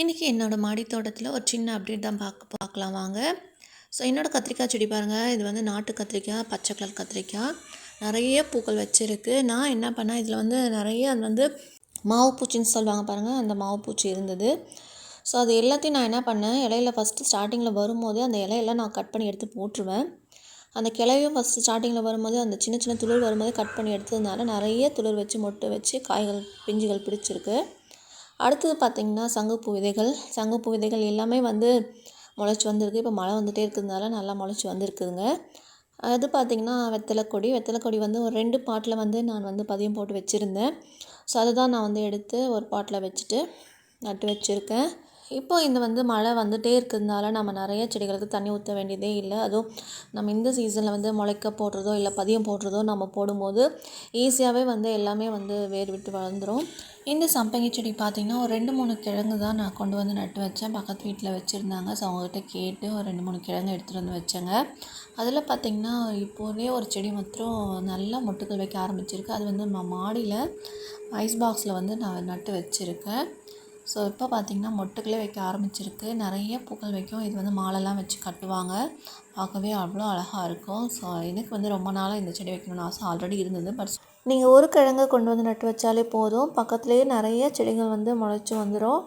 இன்றைக்கி என்னோடய மாடி தோட்டத்தில் ஒரு சின்ன அப்டேட் தான் பார்க்க பார்க்கலாம் வாங்க. ஸோ என்னோடய கத்திரிக்காய் செடி பாருங்கள் இது வந்து நாட்டு கத்திரிக்காய் பச்சை கலர் கத்திரிக்காய். நிறைய பூக்கள் வச்சுருக்கு. நான் என்ன பண்ணேன்? இதில் வந்து நிறைய அது வந்து மாவு பூச்சின்னு சொல்லுவாங்க பாருங்கள் அந்த மாவு பூச்சி இருந்தது. ஸோ அது எல்லாத்தையும் நான் என்ன பண்ணேன்? இலையில ஃபஸ்ட்டு ஸ்டார்டிங்கில் வரும்போது அந்த இலையெல்லாம் நான் கட் பண்ணி எடுத்து போட்டுருவேன். அந்த கிளையும் ஃபஸ்ட்டு ஸ்டார்டிங்கில் வரும்போது அந்த சின்ன சின்ன துளிர் வரும்போது கட் பண்ணி எடுத்ததுனால நிறைய துளிர் வச்சு மொட்டை வச்சு காய்கள் பிஞ்சுகள் பிடிச்சிருக்கு. அடுத்தது பார்த்திங்கன்னா சங்குப்பூ விதைகள் சங்குப்பூ விதைகள் எல்லாமே வந்து முளைச்சி வந்திருக்கு. இப்போ மழை வந்துகிட்டே இருக்கிறதுனால நல்லா முளைச்சி வந்திருக்குதுங்க. அது பார்த்திங்கன்னா வெத்தலை கொடி. வெத்தலை கொடி வந்து ஒரு ரெண்டு பாட்டில் வந்து நான் வந்து பதியம் போட்டு வச்சுருந்தேன். ஸோ அதுதான் நான் வந்து எடுத்து ஒரு பாட்டில் வச்சுட்டு நட்டு வச்சுருக்கேன். இப்போ இந்த வந்து மழை வந்துகிட்டே இருக்கிறதுனால நம்ம நிறைய செடிகளுக்கு தண்ணி ஊற்ற வேண்டியதே இல்லை. அதுவும் நம்ம இந்த சீசனில் வந்து முளைக்க போடுறதோ இல்லை பதியம் போடுறதோ நம்ம போடும்போது ஈஸியாகவே வந்து எல்லாமே வந்து வேர் விட்டு வளர்ந்துடும் இந்த சம்பங்கி செடி பார்த்திங்கன்னா ஒரு ரெண்டு மூணு கிழங்கு தான் நான் கொண்டு வந்து நட்டு வச்சேன். பக்கத்து வீட்டில் வச்சுருந்தாங்க. ஸோ அவங்ககிட்ட கேட்டு ஒரு ரெண்டு மூணு கிழங்கு எடுத்துகிட்டு வந்து வச்சேங்க. அதில் பார்த்திங்கன்னா இப்போதே ஒரு செடி மாத்திரம் நல்லா மொட்டுக்கள் வைக்க ஆரம்பிச்சிருக்கு. அது வந்து மாடியில் ஐஸ் பாக்ஸில் வந்து நான் நட்டு வச்சுருக்கேன். ஸோ இப்போ பார்த்திங்கன்னா மொட்டுக்களே வைக்க ஆரம்பிச்சிருக்கு. நிறைய பூக்கள் வைக்கும். இது வந்து மாலைலாம் வச்சு கட்டுவாங்க. பார்க்கவே அவ்வளோ அழகாக இருக்கும். ஸோ எனக்கு வந்து ரொம்ப நாளாக இந்த செடி வைக்கணும்னு ஆசை ஆல்ரெடி இருந்தது. பட் நீங்கள் ஒரு கிழங்கு கொண்டு வந்து நட்டு வச்சாலே போதும். பக்கத்துலேயே நிறைய செடிகள் வந்து முளைச்சி வந்துடும்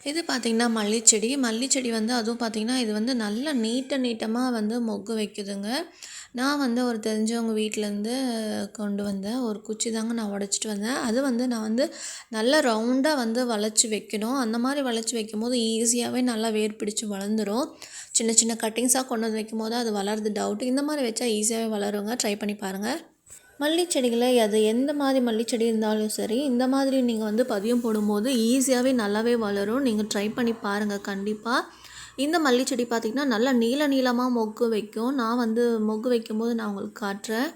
இது பார்த்திங்கன்னா மல்லிச்செடி. மல்லிச்செடி வந்து அதுவும் பார்த்திங்கன்னா இது வந்து நல்லா நீட்ட நீட்டமாக வந்து மொக்கு வைக்குதுங்க. நான் வந்து ஒரு தெரிஞ்சவங்க வீட்டிலேருந்து கொண்டு வந்தேன் ஒரு குச்சி தாங்க நான் உடச்சிட்டு வந்தேன். அது வந்து நான் வந்து நல்லா ரவுண்டாக வந்து வளைச்சி வைக்கணும். அந்த மாதிரி வளைச்சி வைக்கும் போது ஈஸியாகவே நல்லா வேர் பிடிச்சி வளர்ந்துடும் சின்ன சின்ன கட்டிங்ஸாக கொண்டு வந்து வைக்கும் போது அது வளருது. டவுட் இந்த மாதிரி வச்சா ஈஸியாகவே வளருங்க. ட்ரை பண்ணி பாருங்கள் மல்லிச்செடிகளை அது எந்த மாதிரி மல்லிச்செடி இருந்தாலும் சரி இந்த மாதிரி நீங்கள் வந்து பதியம் போடும்போது ஈஸியாகவே நல்லாவே வளரும். நீங்கள் ட்ரை பண்ணி பாருங்கள் கண்டிப்பாக இந்த மல்லிச்செடி பார்த்திங்கன்னா நல்லா நீள நீளமாக மொக்கு வைக்கும். நான் வந்து மொக்கு வைக்கும்போது நான் உங்களுக்கு காட்டுறேன்.